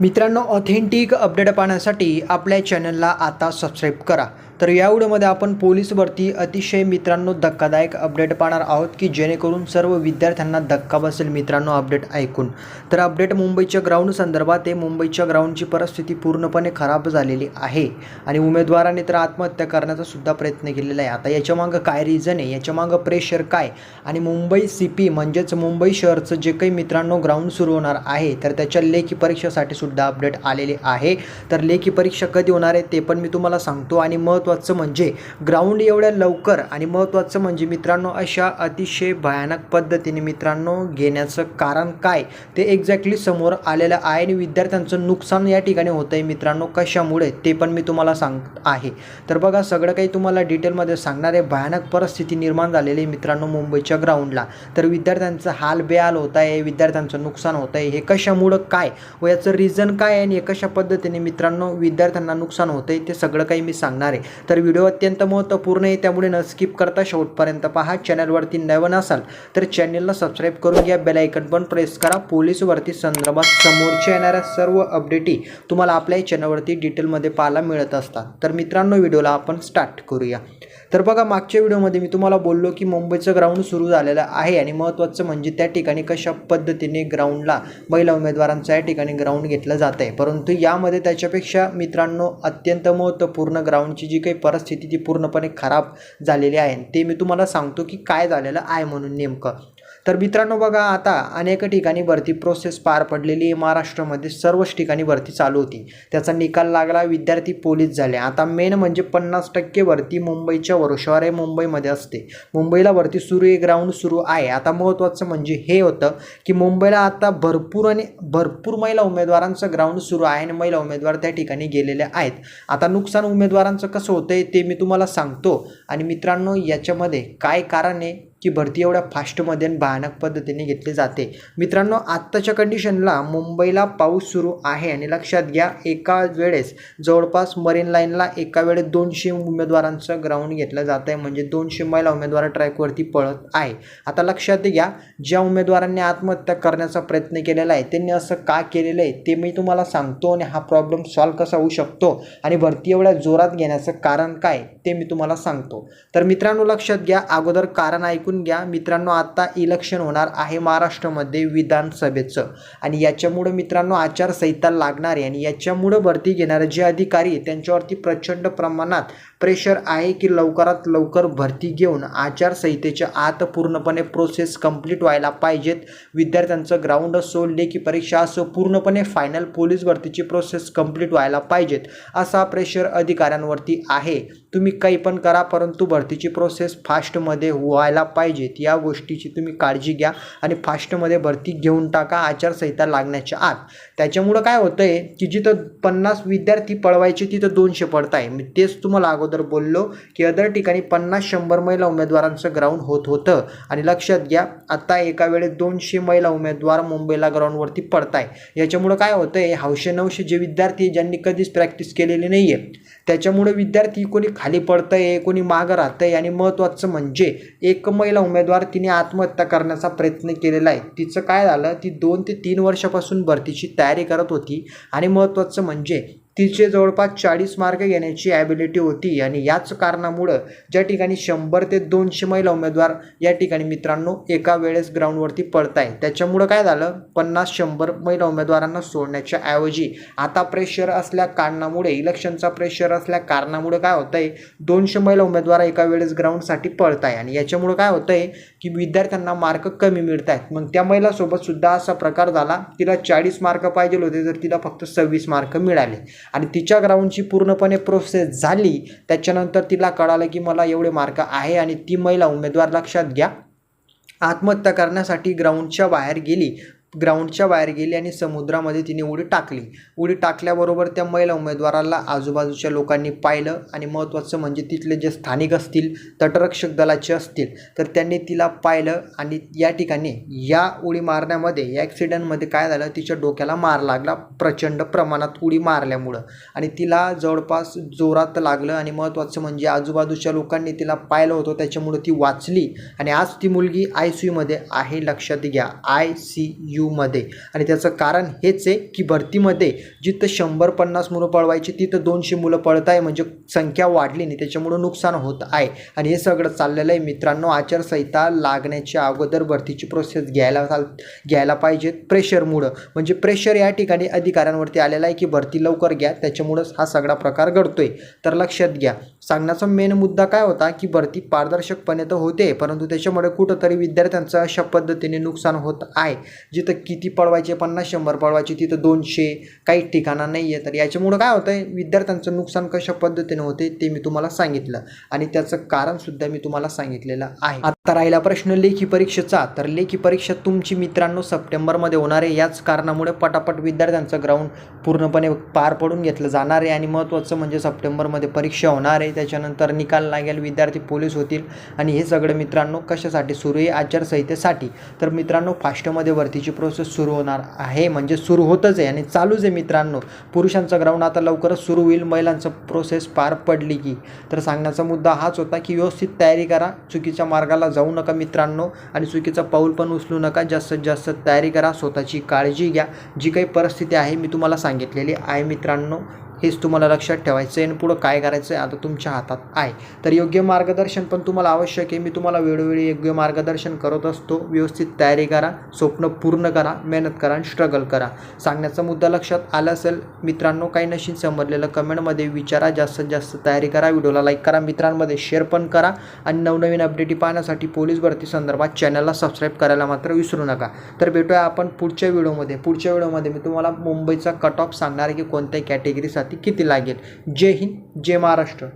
मित्रांनो authentic update पाहण्यासाठी आपल्या चॅनलला आता सबस्क्राईब करा. तर या व्हिडिओमध्ये आपण पोलीस भरती अतिशय मित्रांनो धक्कादायक अपडेट पाहणार आहोत की जेणेकरून सर्व विद्यार्थ्यांना धक्का बसेल मित्रांनो अपडेट ऐकून. तर अपडेट मुंबईच्या ग्राउंड संदर्भात आहे. मुंबईच्या ग्राउंडची परिस्थिती पूर्णपणे खराब झालेली आहे आणि उमेदवाराने तर आत्महत्या करण्याचा सुद्धा प्रयत्न केलेला आहे. आता याच्यामागं काय रिझन आहे? याच्यामागं प्रेशर काय? आणि मुंबई सी पी म्हणजेच मुंबई शहरचं जे काही मित्रांनो ग्राउंड सुरू होणार आहे तर त्याच्या लेखी परीक्षेसाठी सुद्धा अपडेट आलेले आहे. तर लेखी परीक्षा कधी होणार आहे ते पण मी तुम्हाला सांगतो आणि महत्त्वाचं म्हणजे ग्राउंड एवढ्या लवकर आणि महत्त्वाचं म्हणजे मित्रांनो अशा अतिशय भयानक पद्धतीने मित्रांनो घेण्याचं कारण काय? ते एक्झॅक्टली समोर आलेलं आहे आणि विद्यार्थ्यांचं नुकसान या ठिकाणी होतं आहे मित्रांनो कशामुळे? ते पण मी तुम्हाला सांगत आहे. तर बघा सगळं काही तुम्हाला डिटेलमध्ये सांगणार आहे. भयानक परिस्थिती निर्माण झालेली आहे मित्रांनो मुंबईच्या ग्राउंडला तर विद्यार्थ्यांचं हाल बेहाल होत आहे विद्यार्थ्यांचं नुकसान होत आहे हे कशामुळं काय? व याचं रिझन काय आहे आणि हे कशा पद्धतीने मित्रांनो विद्यार्थ्यांना नुकसान होतं आहे ते सगळं काही मी सांगणार आहे. तर व्हिडिओ अत्यंत महत्त्वपूर्ण आहे त्यामुळे न स्किप करता शेवटपर्यंत पहा. चॅनलवरती नवीन असाल तर चॅनलला सबस्क्राईब करून घ्या. बेलायकन पण प्रेस करा. पोलीस भरती संदर्भात समोरच्या येणाऱ्या सर्व अपडेटी तुम्हाला आपल्या चॅनलवरती डिटेलमध्ये पाहायला मिळत असतात. तर मित्रांनो व्हिडिओला आपण स्टार्ट करूया. तर बघा मागच्या व्हिडिओमध्ये मी तुम्हाला बोललो की मुंबईचं ग्राउंड सुरू झालेलं आहे आणि महत्त्वाचं म्हणजे त्या ठिकाणी कशा पद्धतीने ग्राउंडला महिला उमेदवारांचं या ठिकाणी ग्राउंड घेतलं जात आहे परंतु यामध्ये त्याच्यापेक्षा मित्रांनो अत्यंत महत्त्वपूर्ण ग्राउंडची जी काही परिस्थिती ती पूर्णपणे खराब झालेली आहे. ते मी तुम्हाला सांगतो की काय झालेलं आहे म्हणून नेमकं. तर मित्रांनो बघा आता अनेक ठिकाणी भरती प्रोसेस पार पडलेली आहे. महाराष्ट्रामध्ये सर्वच ठिकाणी भरती चालू होती. त्याचा निकाल लागला विद्यार्थी पोलीस झाले. आता मेन म्हणजे पन्नास टक्के भरती मुंबईच्या वर्षावर मुंबईमध्ये असते. मुंबईला भरती सुरू आहे ग्राउंड सुरू आहे. आता महत्त्वाचं म्हणजे हे होतं की मुंबईला आता भरपूर आणि भरपूर महिला उमेदवारांचं ग्राउंड सुरू आहे आणि महिला उमेदवार त्या ठिकाणी गेलेले आहेत. आता नुकसान उमेदवारांचं कसं होतं आहे ते मी तुम्हाला सांगतो. आणि मित्रांनो याच्यामध्ये काय कारण आहे? की भरती एवढ्या फास्टमध्ये आणि भयानक पद्धतीने घेतली जाते. मित्रांनो आत्ताच्या कंडिशनला मुंबईला पाऊस सुरू आहे आणि लक्षात घ्या एका वेळेस जवळपास मरीन लाईनला एका वेळेस दोनशे उमेदवारांचं ग्राउंड घेतलं जात आहे म्हणजे दोनशे महिला उमेदवार ट्रॅकवरती पळत आहे. आता लक्षात घ्या ज्या उमेदवारांनी आत्महत्या करण्याचा प्रयत्न केलेला आहे त्यांनी असं का केलेलं आहे ते मी तुम्हाला सांगतो आणि हा प्रॉब्लेम सॉल्व कसा होऊ शकतो आणि भरती एवढ्या जोरात घेण्याचं कारण काय ते मी तुम्हाला सांगतो. तर मित्रांनो लक्षात घ्या अगोदर कारण ऐकून ऐकून घ्या. मित्रांनो आता इलेक्शन होणार आहे महाराष्ट्रामध्ये विधानसभेचं. आणि याच्यामुळं मित्रांनो आचारसंहिता लागणार आहे. आणि याच्यामुळं भरती घेणारे जे अधिकारी आहे त्यांच्यावरती प्रचंड प्रमाणात प्रेशर आहे की लवकरात लवकर भरती घेऊन आचारसंहितेच्या आत पूर्णपणे प्रोसेस कंप्लीट व्हायला पाहिजेत. विद्यार्थ्यांचं ग्राउंड असो लेखी परीक्षा असो पूर्णपणे फायनल पोलीस भरतीची प्रोसेस कंप्लीट व्हायला पाहिजेत असा प्रेशर अधिकाऱ्यांवरती आहे. तुम्ही काही पण करा परंतु भरतीची प्रोसेस फास्टमध्ये व्हायला पाहिजेत या गोष्टीची तुम्ही काळजी घ्या आणि फास्टमध्ये भरती घेऊन टाका आचारसंहिता लागण्याच्या आत. त्याच्यामुळं काय होतं आहे की जिथं पन्नास विद्यार्थी पळवायचे तिथं दोनशे पडत आहे मी तेच तुम्हाला अगोदर बोललो की अदर ठिकाणी पन्नास शंभर महिला उमेदवारांचं ग्राउंड होत होतं. आणि लक्षात घ्या आता एका वेळेस दोनशे महिला उमेदवार मुंबईला ग्राउंडवरती पडत आहे याच्यामुळं काय होतं आहे हौशे नवशे जे विद्यार्थी ज्यांनी कधीच प्रॅक्टिस केलेली नाही आहे त्याच्यामुळे विद्यार्थी कोणी खाली पडतं आहे कोणी मागं राहतं आहे आणि महत्त्वाचं म्हणजे एक महिला उमेदवार तिने आत्महत्या करण्याचा प्रयत्न केलेला आहे. तिचं काय झालं? ती दोन ते तीन वर्षापासून भरतीची तयारी करत होती आणि महत्त्वाचं म्हणजे तिचे जवळपास चाळीस मार्क घेण्याची ॲबिलिटी होती आणि याच कारणामुळं ज्या ठिकाणी शंभर ते दोनशे महिला उमेदवार या ठिकाणी मित्रांनो एका वेळेस ग्राउंडवरती पडत आहे त्याच्यामुळं काय झालं? पन्नास शंभर महिला उमेदवारांना सोडण्याच्या ऐवजी आता प्रेशर असल्या कारणामुळे इलेक्शनचा प्रेशर असल्या कारणामुळे काय होतं आहे दोनशे महिला उमेदवार एका वेळेस ग्राउंडसाठी पळत आहे आणि याच्यामुळं काय होतं आहे की विद्यार्थ्यांना मार्क कमी मिळत आहेत मग त्या महिलासोबत सुद्धा असा प्रकार झाला. तिला चाळीस मार्क पाहिजे होते तर तिला फक्त सव्वीस मार्क मिळाले. आणि तिच्या ग्राउंडची पूर्णपणे प्रोसेस झाली त्याच्यानंतर तिला कळालं की मला एवढे मार्क आहे आणि ती महिला उमेदवार लक्षात घ्या. आत्महत्या करण्यासाठी ग्राउंडच्या बाहेर गेली. ग्राउंडच्या बाहेर गेली आणि समुद्रामध्ये तिने उडी टाकली. उडी टाकल्याबरोबर त्या महिला उमेदवाराला आजूबाजूच्या लोकांनी पाहिलं आणि महत्त्वाचं म्हणजे तिथले जे स्थानिक असतील तटरक्षक दलाचे असतील तर त्यांनी तिला पाहिलं आणि या ठिकाणी या उडी मारण्यामध्ये या ॲक्सिडेंटमध्ये काय झालं तिच्या डोक्याला मार लागला प्रचंड प्रमाणात उडी मारल्यामुळं. आणि तिला जवळपास जोरात लागलं आणि महत्त्वाचं म्हणजे आजूबाजूच्या लोकांनी तिला पाहिलं होतं त्याच्यामुळं ती वाचली. आणि आज ती मुलगी आय सी यूमध्ये आहे लक्षात घ्या. आय सी यू यूमध्ये आणि त्याचं कारण हेच आहे की भरतीमध्ये जिथं शंभर पन्नास मुलं पळवायची तिथं दोनशे मुलं पळत आहे म्हणजे संख्या वाढली नाही. त्याच्यामुळं नुकसान होत आहे. आणि हे सगळं चाललेलं आहे. मित्रांनो आचारसंहिता लागण्याच्या अगोदर भरतीची प्रोसेस घ्यायला चाल घ्यायला पाहिजे प्रेशरमुळं म्हणजे प्रेशर या ठिकाणी अधिकाऱ्यांवरती आलेलं आहे की भरती लवकर घ्या. त्याच्यामुळंच हा सगळा प्रकार घडतोय. तर लक्षात घ्या. सांगण्याचा मेन मुद्दा काय होता की भरती पारदर्शकपणे तर होते परंतु त्याच्यामुळे कुठंतरी विद्यार्थ्यांचं अशा पद्धतीने नुकसान होत आहे. जिथं किती पळवायचे? पन्नास शंभर पळवायचे तिथं दोनशे काही ठिकाणं नाही आहे तर याच्यामुळं काय होतं आहे विद्यार्थ्यांचं नुकसान कशा पद्धतीने होते ते मी तुम्हाला सांगितलं. आणि त्याचं कारणसुद्धा मी तुम्हाला सांगितलेलं आहे. आता राहिला प्रश्न लेखी परीक्षेचा. तर लेखी परीक्षा तुमची मित्रांनो सप्टेंबरमध्ये होणार आहे. याच कारणामुळे पटापट विद्यार्थ्यांचं ग्राउंड पूर्णपणे पार पडून घेतलं जाणार आहे. आणि महत्त्वाचं म्हणजे सप्टेंबरमध्ये परीक्षा होणार आहे. त्याच्यानंतर निकाल लागेल विद्यार्थी पोलीस होतील. आणि हे सगळं मित्रांनो कशासाठी सुरू आहे? आचारसंहितेसाठी. तर मित्रांनो फास्टमध्ये भरतीची प्रोसेस सुरू होणार आहे म्हणजे सुरू होतच आहे. आणि चालूच आहे मित्रांनो पुरुषांचं ग्राउंड आता लवकरच सुरू होईल महिलांचं प्रोसेस पार पडली की. तर सांगण्याचा मुद्दा हाच होता की व्यवस्थित तयारी करा चुकीच्या मार्गाला जाऊ नका मित्रांनो आणि चुकीचं पाऊल पण उचलू नका जास्तीत जास्त तयारी करा स्वतःची काळजी घ्या. जी काही परिस्थिती आहे मी तुम्हाला सांगितलेली आहे मित्रांनो. हेच तुम्हाला लक्षात ठेवायचं आहे आणि पुढं काय करायचं आहे आता तुमच्या हातात आहे. तर योग्य मार्गदर्शन पण तुम्हाला आवश्यक आहे. मी तुम्हाला वेळोवेळी योग्य मार्गदर्शन करत असतो. व्यवस्थित तयारी करा स्वप्न पूर्ण करा मेहनत करा आणि स्ट्रगल करा. सांगण्याचा मुद्दा लक्षात आला असेल मित्रांनो काही नशीन समजलेलं कमेंटमध्ये विचारा. जास्तीत जास्त तयारी करा. व्हिडिओला लाईक करा. मित्रांमध्ये शेअर पण करा. आणि नवनवीन अपडेटी पाहण्यासाठी पोलीस भरती संदर्भात चॅनलला सबस्क्राईब करायला मात्र विसरू नका. तर भेटूया आपण पुढच्या व्हिडिओमध्ये पुढच्या व्हिडिओमध्ये मी तुम्हाला मुंबईचा कट ऑफ सांगणार आहे की कोणत्या कॅटेगरीसाठी किती लागेल? जय हिंद जय महाराष्ट्र.